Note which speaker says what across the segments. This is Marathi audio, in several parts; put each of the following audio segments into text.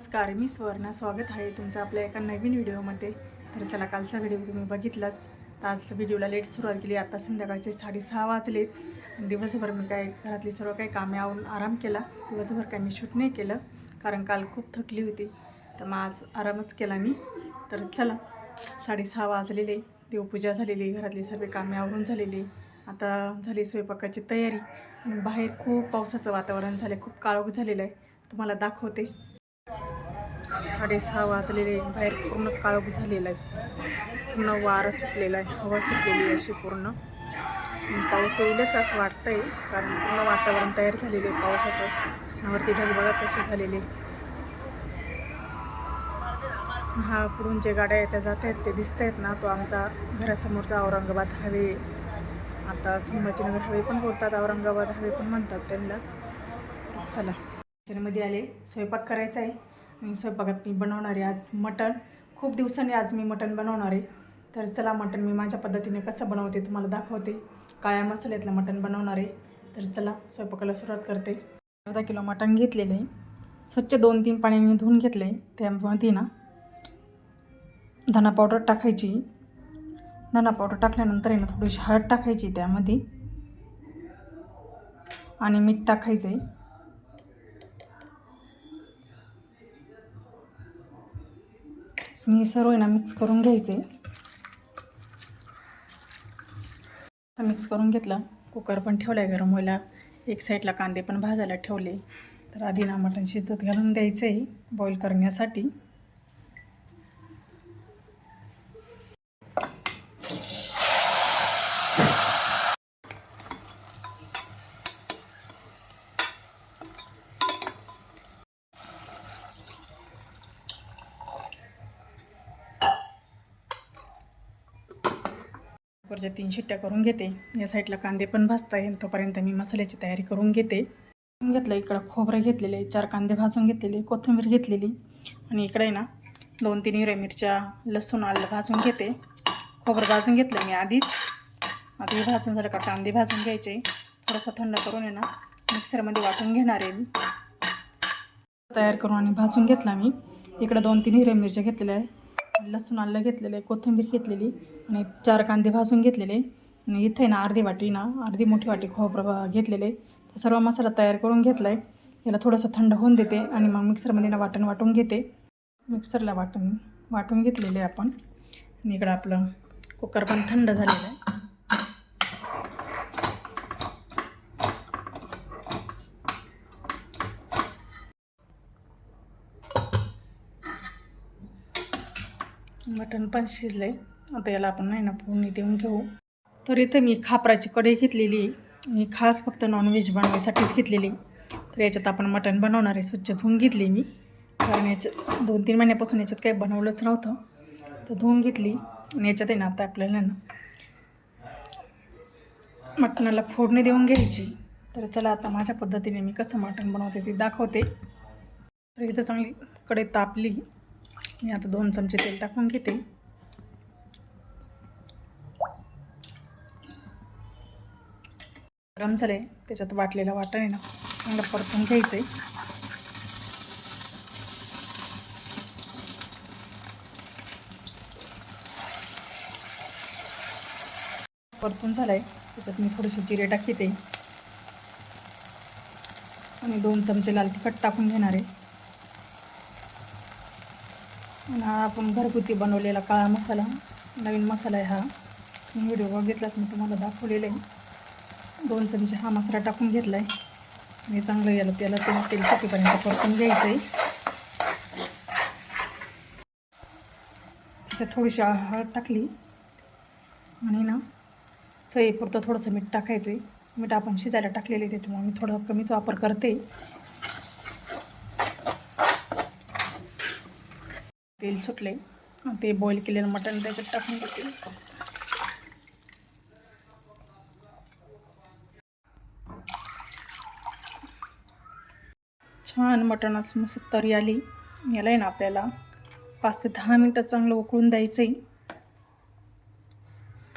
Speaker 1: नमस्कार मी सुवर्णा. स्वागत आहे तुमचं आपल्या एका नवीन व्हिडिओमध्ये. तर चला कालचा व्हिडिओ तुम्ही बघितलाच. तर आज व्हिडिओला लेट सुरुवात केली. आता संध्याकाळचे साडेसहा वाजलेत दिवसभर मी काय घरातली सर्व काही कामे आवरून आराम केला. दिवसभर काय मी शूट नाही केलं कारण काल खूप थकली होती. तर मग आज आरामच केला मी. तर चला साडेसहा वाजलेले. देवपूजा झालेली घरातली सर्व कामे आवरून झालेली. आता झाली स्वयंपाकाची तयारी. बाहेर खूप पावसाचं वातावरण झालं खूप काळोख झालेलं आहे. तुम्हाला दाखवते. साडेसहा वाजलेले बाहेर पूर्ण काळोख झालेला आहे. पूर्ण वारं सुटलेला आहे. हवा सुटलेली आहे अशी पूर्ण. पाऊस येईलच असं वाटतंय. कारण पूर्ण वातावरण तयार झालेलं आहे पावसाचं. वरती ढगबगा कशी झालेली हा पुढून जे गाड्या येत्या जात आहेत ते दिसत आहेत ना तो आमचा घरासमोरचा औरंगाबाद हवे. आता संभाजीनगर हवे पण बोलतात औरंगाबाद हवे पण म्हणतात त्यांना. चला. किचनमध्ये आले. स्वयंपाक करायचा आहे. स्वयंपाकात मी बनवणार आहे आज मटण. खूप दिवसांनी आज मी मटण बनवणार आहे. तर चला मटण मी माझ्या पद्धतीने कसं बनवते तुम्हाला दाखवते. काळ्या मसाल्यातलं मटण बनवणार आहे. तर चला स्वयंपाकाला सुरुवात करते. अर्धा किलो मटण घेतलेलं आहे. स्वच्छ दोन तीन पाण्याने धुवून घेतलं आहे. त्यामध्ये ना धना पावडर टाकायची. धना पावडर टाकल्यानंतर आहे ना थोडीशी हळद टाकायची त्यामध्ये. आणि मीठ टाकायचं आहे. मी सर्व ना मिक्स करून घ्यायचे. आता मिक्स करून घेतलं. कुकर पण ठेवला आहे गरम व्हायला. एक साईडला कांदे पण भाजायला ठेवले. तर आधी ना मटण शिजत घालून द्यायचं आहे बॉईल करण्यासाठी. वरच्या तीन शिट्ट्या करून घेते. या साईडला कांदे पण भाजता येईल. तोपर्यंत मी मसाल्याची तयारी करून घेते. घेतलं इकडं खोबरं घेतलेले चार कांदे भाजून घेतलेले कोथिंबीर घेतलेली. आणि इकडे आहे ना दोन तीन हिरव्या मिरच्या लसूण आलं भाजून घेते. खोबरं भाजून घेतलं मी आधीच. आधी भाजून झालं का कांदे भाजून घ्यायचे. थोडंसं थंड करून आहे ना मिक्सरमध्ये वाटून घेणार आहे मी. तयार करून आणि भाजून घेतला मी. इकडं दोन तीन हिरव्या मिरच्या घेतलेल्या आहे. लसूण आलं घेतलेलं आहे कोथिंबीर घेतलेली आणि चार कांदे भाजून घेतलेले आणि इथे ना अर्धी वाटी ना अर्धी मोठी वाटी खोबरं घेतलेले तर सर्व मसाला तयार करून घेतला आहे याला थोडंसं थंड होऊन देते आणि मग मिक्सरमध्ये ना वाटण वाटून घेते. मिक्सरला वाटण वाटून घेतलेले आपण. आणि इकडं आपलं कुकर पण थंड झालेलं आहे. मटण पण शिजलं आहे आता याला आपण नाही ना फोडणी देऊन घेऊ. तर इथं मी खापराची कढई घेतलेली मी खास फक्त नॉनव्हेज बनवायसाठीच घेतलेली तर याच्यात आपण मटण बनवणार आहे. स्वच्छ धुवून घेतली मी. कारण याच्यात दोन तीन महिन्यापासून याच्यात काही बनवलंच नव्हतं. तर धुवून घेतली. आणि याच्यात आहे ना आता आपल्याला ना मटणाला फोडणी देऊन घ्यायची. तर चला आता माझ्या पद्धतीने मी कसं मटण बनवते ते दाखवते. तर इथं चांगली कढई तापली. मी आता दोन चमचे तेल टाकून घेते. गरम झाले त्याच्यात वाटलेला वाटण आहे ना चांगलं परतून घ्यायचं आहे परतून झालं आहे त्याच्यात मी थोडेसे जिरे टाकते. आणि दोन चमचे लाल तिखट टाकून घेणार आहे. आणि हा आपण घरगुती बनवलेला काळा मसाला नवीन मसाला आहे हा. व्हिडिओ बघितलाच मी तुम्हाला दाखवलेला आहे. दोन चमचे हा मसाला टाकून घेतला आहे आणि चांगलं याला त्याला तेल तेल कितीपर्यंत परतून घ्यायचं आहे त्याच्यात थोडीशी हळद टाकली. आणि ना चईपुरतं थोडंसं मीठ टाकायचं आहे मीठ आपण शिजायला टाकलेलं आहे त्याच्यामुळे मी थोडं कमीच वापर करते. तेल सुटले ते बॉईल केलेलं मटण त्याच्यात टाकून देते छान मटण असं मस्त तरी आली. याला आहे ना आपल्याला पाच ते दहा मिनटं चांगलं उकळून द्यायचं आहे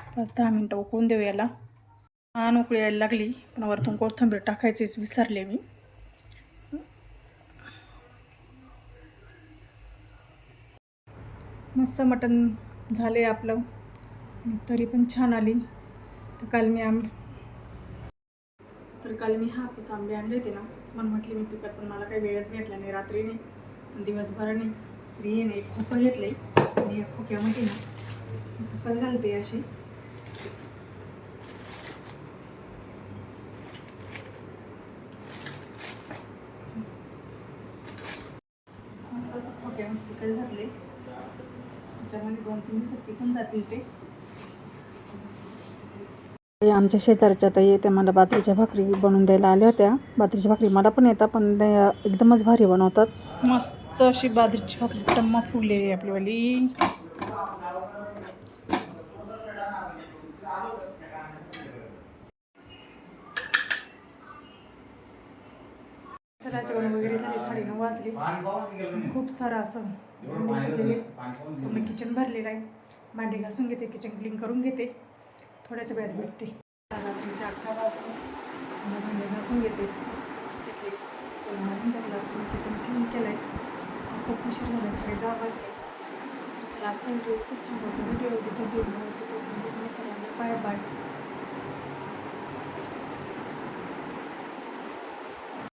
Speaker 1: पाच दहा मिनटं उकळून देऊ याला. छान उकळी यायला लागली पण वरतून कोथिंबीर टाकायचीच विसरले मी. मस्त मटण झाले आपलं. आणि तरी पण छान आली. तर काल मी आंब तर काल मी हापूस आंबे आणले होते ना. पण म्हटले मी पिकत पण मला काही वेळच भेटला नाही रात्रीने दिवसभराने तर ये नाही एक खोकं घेतले आणि या खोक्यामध्ये ना खोकत घालते अशी. मस्त असं खोक्यामध्ये तिकडे घातले त्याच्यामध्ये दोन तीन दिवसात टिकून जातील ते. आमच्या शेजारच्या ताई त्या मला बाजरीच्या भाकरी बनवून द्यायला आल्या होत्या. बाजरीच्या भाकरी मला पण येतात पण त्या एकदमच भारी बनवतात. मस्त अशी बाजरीची भाकरी टम्मा आहे आपलीवाली जेवण वगैरे झाले साडेनऊ वाजले. खूप सारं असं पूर्ण किचन भरलेलं आहे. भांडी घासून घेते किचन क्लीन करून घेते. थोड्याच वेळात भेटते. रात्रीच्या अकरा मला भांडे घासून घेते. मारून घेतला. किचन क्लीन केलं आहे खूप उशीर झाला साडे दहा वाजले. चला आजचा व्हिडिओ इथेच थांबवतो. व्हिडिओ त्याच्या व्हिडिओ सर्वांना बाय बाय